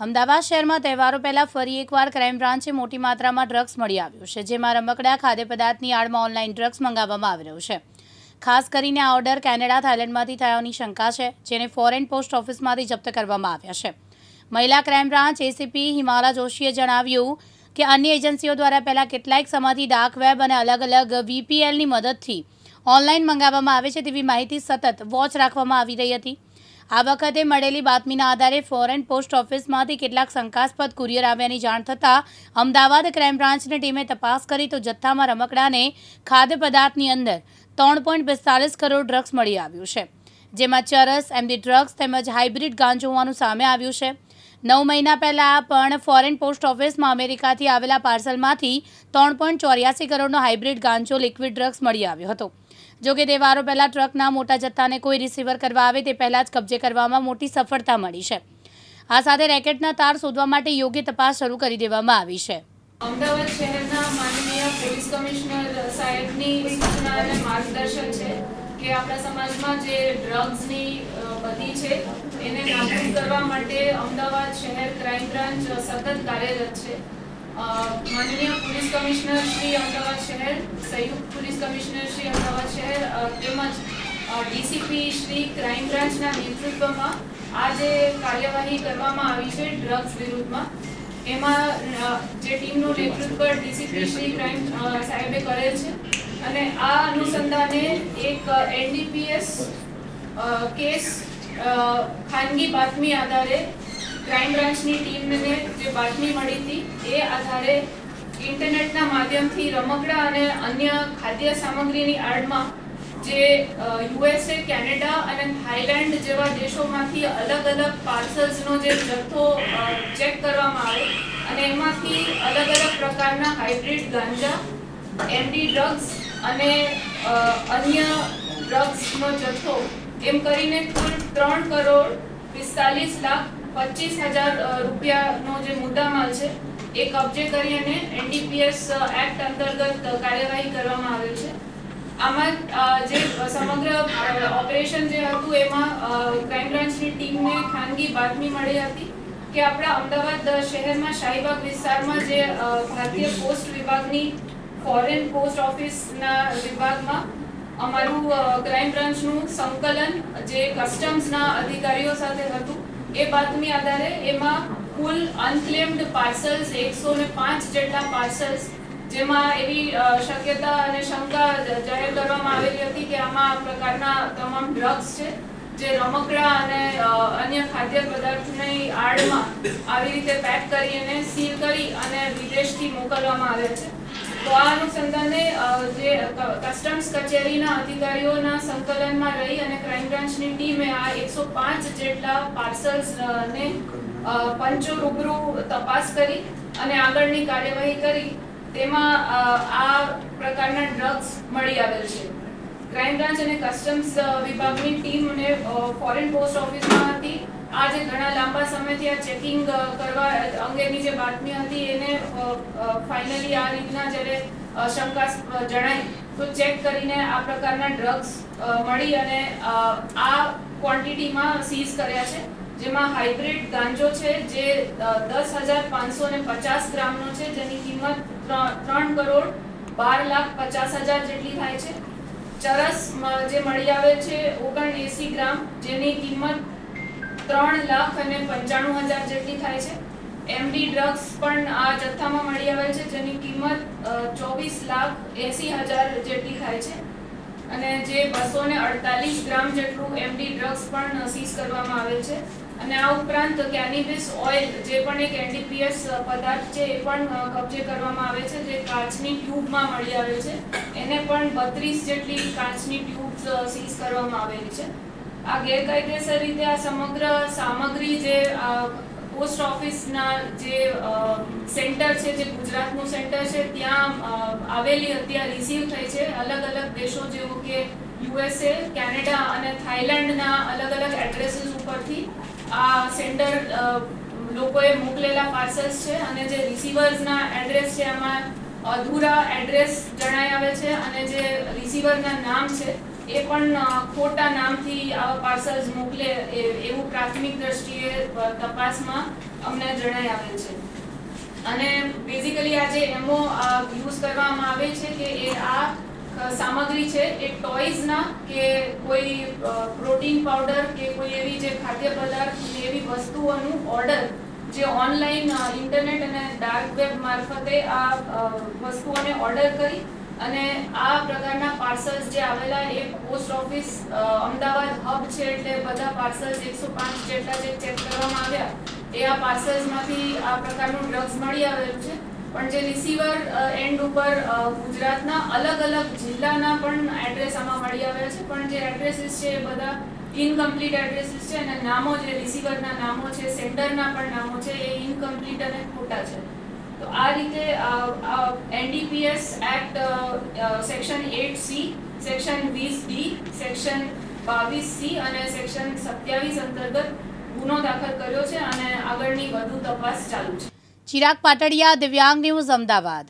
અમદાવાદ શહેરમાં તહેવારો પહેલા ફરી એકવાર ક્રાઇમ બ્રાન્ચે મોટી માત્રામાં ડ્રગ્સ મળી આવ્યું છે, જેમાં રમકડા, ખાદ્ય પદાર્થની આડમાં ઓનલાઈન ડ્રગ્સ મંગાવવામાં આવી રહ્યું છે. ખાસ કરીને આ ઓર્ડર કેનેડા, થાઇલેન્ડમાંથી થયાની શંકા છે, જેને ફોરેન પોસ્ટ ઓફિસમાંથી જપ્ત કરવામાં આવ્યા છે. મહિલા ક્રાઇમ બ્રાન્ચ એસીપી હિમાલા જોશીએ જણાવ્યું કે અન્ય એજન્સીઓ દ્વારા પહેલાં કેટલાક સમયથી ડાર્ક વેબ અને અલગ અલગ વીપીએલની મદદથી ઓનલાઈન મંગાવવામાં આવે છે તેવી માહિતી સતત વોચ રાખવામાં આવી રહી હતી. આ વખતે મળેલી બાતમીના આધારે ફોરેન પોસ્ટ ઓફિસમાંથી કેટલાક શંકાસ્પદ કુરિયર આવ્યાની જાણ થતાં અમદાવાદ ક્રાઇમ બ્રાન્ચની ટીમે તપાસ કરી તો જથ્થામાં રમકડાને ખાદ્ય પદાર્થની અંદર ત્રણ પોઈન્ટ પિસ્તાલીસ કરોડ ડ્રગ્સ મળી આવ્યું છે, જેમાં ચરસ, એમડી ડ્રગ્સ તેમજ હાઇબ્રિડ ગાંજો હોવાનું સામે આવ્યું છે. નવ મહિના પહેલાં પણ ફોરેન પોસ્ટ ઓફિસમાં અમેરિકાથી આવેલા પાર્સલમાંથી ત્રણ પોઈન્ટ ચોર્યાસી કરોડનો હાઇબ્રિડ ગાંજો લિક્વિડ ડ્રગ્સ મળી આવ્યો હતો. જો કે તહેવારો પહેલાં ટ્રકના મોટા જથ્થાને કોઈ રિસીવર કરવા આવે તે પહેલાં જ કબજે કરવામાં મોટી સફળતા મળી છે. આ સાથે રેકેટના તાર શોધવા માટે યોગ્ય તપાસ શરૂ કરી દેવામાં આવી છે. અમદાવાદ શહેરના માનનીય પોલીસ કમિશનર સાહેબની સૂચના અને માર્ગદર્શન છે કે આપણા સમાજમાં જે ડ્રગ્સની બધી છે, એને નાબૂદ કરવા માટે અમદાવાદ શહેર ક્રાઇમ બ્રાન્ચ સતત કાર્યરત છે. માનનીય પોલીસ કમિશનર શ્રી અમદાવાદ શહેર, સંયુક્ત પોલીસ કમિશનર શ્રી અમદાવાદ શહેર તેમજ ડીસીપી શ્રી ક્રાઇમ બ્રાન્ચના નેતૃત્વમાં આ જે કાર્યવાહી કરવામાં આવી છે ડ્રગ્સ વિરુદ્ધમાં. એમાં જે ટીમનું નેતૃત્વ ડીસીપી શ્રી ક્રાઇમ સાહેબે કરેલ છે. અને આ અનુસંધાને એક એનડીપીએસ કેસ ખાનગી બાતમી આધારે ક્રાઇમ બ્રાન્ચની ટીમને જે બાતમી મળી હતી, એ આધારે ઇન્ટરનેટના માધ્યમથી રમકડા અને અન્ય ખાદ્ય સામગ્રીની આડમાં જે યુએસએ કેનેડા અને થાઈલેન્ડ જેવા દેશોમાંથી અલગ અલગ પાર્સલ્સનો જે જથ્થો ચેક કરવામાં આવે અને એમાંથી અલગ અલગ પ્રકારના હાઇબ્રિડ ગાંજા એમડી ડ્રગ્સ અને અન્ય ડ્રગ્સનો જથ્થો, એમ કરીને કુલ ત્રણ કરોડ પિસ્તાલીસ લાખ પચીસ હજાર રૂપિયાનો જે મુદ્દામાલ છે, એ કબજે કરી અને એનડીપીએસ એક્ટ અંતર્ગત કાર્યવાહી કરવામાં આવેલ છે. આમાં જે સમગ્ર ઓપરેશન જે હતું, એમાં ક્રાઇમ બ્રાન્ચની ટીમને ખાનગી બાતમી મળી હતી કે આપણા અમદાવાદ શહેરમાં શાહીબાગ વિસ્તારમાં જે ભારતીય પોસ્ટ વિભાગની ફોરેન પોસ્ટ ઓફિસના વિભાગમાં અમારું ક્રાઇમ બ્રાન્ચનું સંકલન જે કસ્ટમ્સના અધિકારીઓ સાથે હતું એ બાતમી આધારે એમાં કુલ અનક્લેમ્ડ પાર્સલ્સ એકસો ને પાંચ જેટલા પાર્સલ્સ જેમાં એવી શક્યતા અને શંકા જાહેર કરવામાં આવેલી હતી કે આમાં આ પ્રકારના તમામ ડ્રગ્સ છે, જે રમકડા અને અન્ય ખાદ્ય પદાર્થની આડમાં આવી રીતે પેક કરી અને સીલ કરી અને વિદેશથી મોકલવામાં આવે છે. તો આ અનુસંધાને જે કસ્ટમ્સ કચેરીના અધિકારીઓના સંકલનમાં રહી અને ક્રાઇમ બ્રાન્ચની ટીમે આ એકસો પાંચ જેટલા પાર્સલ્સ ને પંચો રૂબરૂ તપાસ કરી અને આગળની કાર્યવાહી કરી. તેમાં આ પ્રકારના ડ્રગ્સ મળી આવેલ છે. ક્રાઇમ બ્રાન્ચ અને કસ્ટમ્સ વિભાગની ટીમને ફોરેન પોસ્ટ ઓફિસમાં હતી. આ જે ઘણા લાંબા સમયથી આ ચેકિંગ કરવા અંગેની જે બાતમી હતી એને ફાઇનલી આ રીતના જ્યારે શંકા જણાય તો ચેક કરીને આ પ્રકારના ડ્રગ્સ મળી અને આ ક્વોન્ટિટીમાં સીઝ કર્યા છે. જેમાં હાઇબ્રિડ ગાંજો છે જે દસ હજાર પાંચસો ને પચાસ ગ્રામનો છે, જેની કિંમત ત્રણ કરોડ બાર લાખ પચાસ હજાર જેટલી થાય છે. ચરસ જે મળી આવે છે ઓગણ એસી ગ્રામ, જેની કિંમત ત્રણ લાખ અને પંચાણું હજાર જેટલી થાય છે. એમડી ડ્રગ્સ પણ આ જથ્થામાં મળી આવે છે, જેની કિંમત ચોવીસ લાખ એસી હજાર જેટલી થાય છે. અને જે બસો ને અડતાલીસ ગ્રામ જેટલું એમડી ડ્રગ્સ પણ સીઝ કરવામાં આવેલ છે. અને આ ઉપરાંત કેનિબિસ ઓઇલ જે પણ એક એનડીપીએસ પદાર્થ છે, એ પણ કબજે કરવામાં આવે છે, જે કાચની ટ્યુબમાં મળી આવે છે. એને પણ બત્રીસ જેટલી કાચની ટ્યુબ્સ સીઝ કરવામાં આવેલી છે. આ ગેરકાયદેસર રીતે આ સમગ્ર સામગ્રી જે પોસ્ટ ઓફિસના જે સેન્ટર છે, જે ગુજરાતનું સેન્ટર છે, ત્યાં આવેલી આ રિસીવ થઈ છે. અલગ અલગ દેશો જેવું કે યુએસએ, કેનેડા અને થાઈલેન્ડના અલગ અલગ એડ્રેસીસ ઉપરથી આ સેન્ટર લોકોએ મોકલેલા પાર્સલ્સ છે અને જે રિસીવર્સના એડ્રેસ છે, એમાં અધૂરા એડ્રેસ જણાઈ આવે છે અને જે રિસીવરના નામ છે એ પણ ખોટા નામથી આવા પાર્સલ્સ મોકલે એવું પ્રાથમિક દ્રષ્ટિએ તપાસમાં અમને જણાઈ આવેલ છે. અને બેઝિકલી આ જે એમઓ યુઝ કરવામાં આવે છે કે એ આ સામગ્રી છે એ ટોયઝના કે કોઈ પ્રોટીન પાવડર કે કોઈ એવી જે ખાદ્ય પદાર્થ ને એવી વસ્તુઓનું ઓર્ડર જે ઓનલાઈન ઇન્ટરનેટ અને ડાર્ક વેબ મારફતે આ વસ્તુઓને ઓર્ડર કરી અને આ પ્રકારના પાર્સલ્સ જે આવેલા એ પોસ્ટ ઓફિસ અમદાવાદ હબ છે એટલે બધા પાર્સલ્સ એકસો પાંચ જેટલા જે ચેક કરવામાં આવ્યા, એ આ પાર્સલ્સમાંથી આ પ્રકારનું ડ્રગ્સ મળી આવેલું છે. પણ જે રિસીવર એન્ડ ઉપર ગુજરાતના અલગ અલગ જિલ્લાના પણ એડ્રેસ આમાં મળી આવ્યા છે. પણ જે એડ્રેસીસ છે એ બધા ઇનકમ્પ્લીટ એડ્રેસીસ છે અને નામો જે રિસીવરના નામો છે સેન્ડરના પણ નામો છે, એ ઇનકમ્પ્લીટ અને ખોટા છે. તો આ રીતે NDPS act section eight C section વીસ ડી સેક્શન બાવીસ સી અને સેક્શન સત્યાવીસ અંતર્ગત ગુનો દાખલ કર્યો છે અને આગળની વધુ તપાસ ચાલુ છે. ચિરાગ પાટડિયા, દિવ્યાંગ ન્યૂઝ, અમદાવાદ.